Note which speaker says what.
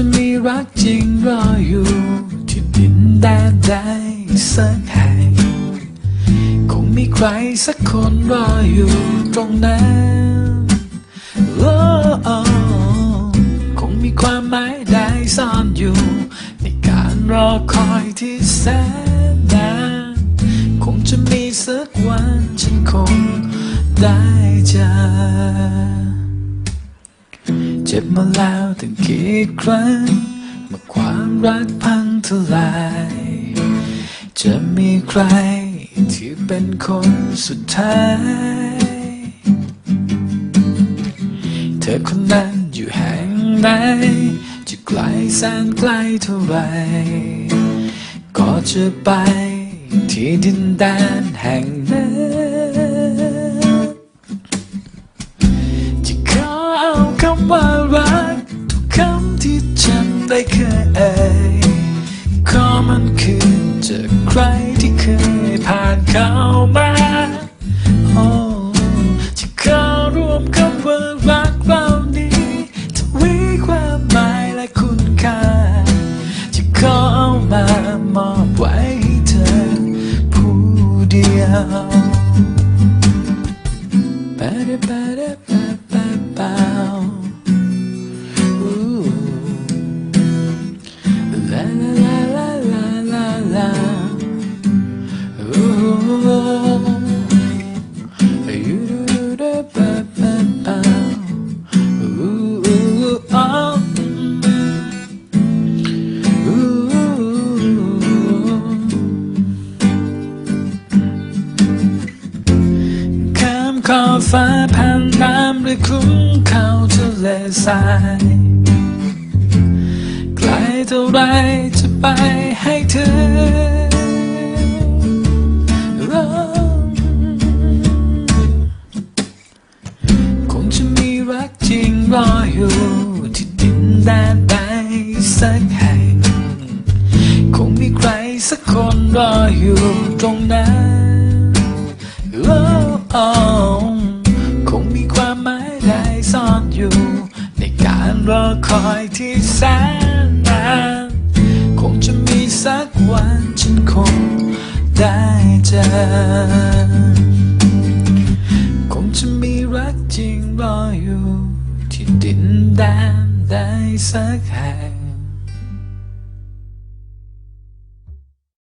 Speaker 1: จะมีรักจริงรออยู่ ที่ดินแดนใดสักแห่งคงมีใครสักคนรออยู่ตรงนั้นโอ้คงมีความหมายใดซ่อนอยู่ ในการรอคอยที่แสนนานคงจะมีสักวันฉันคงได้เจอ เจ็บมาแล้วตั้งกี่ครั้งเมื่อความรักพังทลาย จะมีใครที่เป็นคนสุดท้าย เธอคนนั้นอยู่แห่งไหนจะไกลแสนไกลเท่าไร ก็จะไปที่ดินแดนแห่งนั้นจะขอเอาคำว่า ได้เคยเอ่ยขอมันคืนจากใครที่เคยผ่านเข้ามาโอ้จะขอรวมคำว่ารักเรานี้ทวีความหมายและคุณค่า จะขอเอามามอบไว้ให้เธอผู้เดียว ba da ba da ข้ามขอบฟ้าผ่านน้ำหรือคุ้มเขาทะเลทรายไกลเท่าไรจะไปให้เธ อยู่ตรงนั้นโอ้โอ้คงมีความหมายใดซ่อนอยู่ ในการรอคอยที่แสนนานคงจะมีสักวันฉันคงได้เจอคงจะมีรักจริงรออยู่ ที่ดินแดนใดสักแห่ง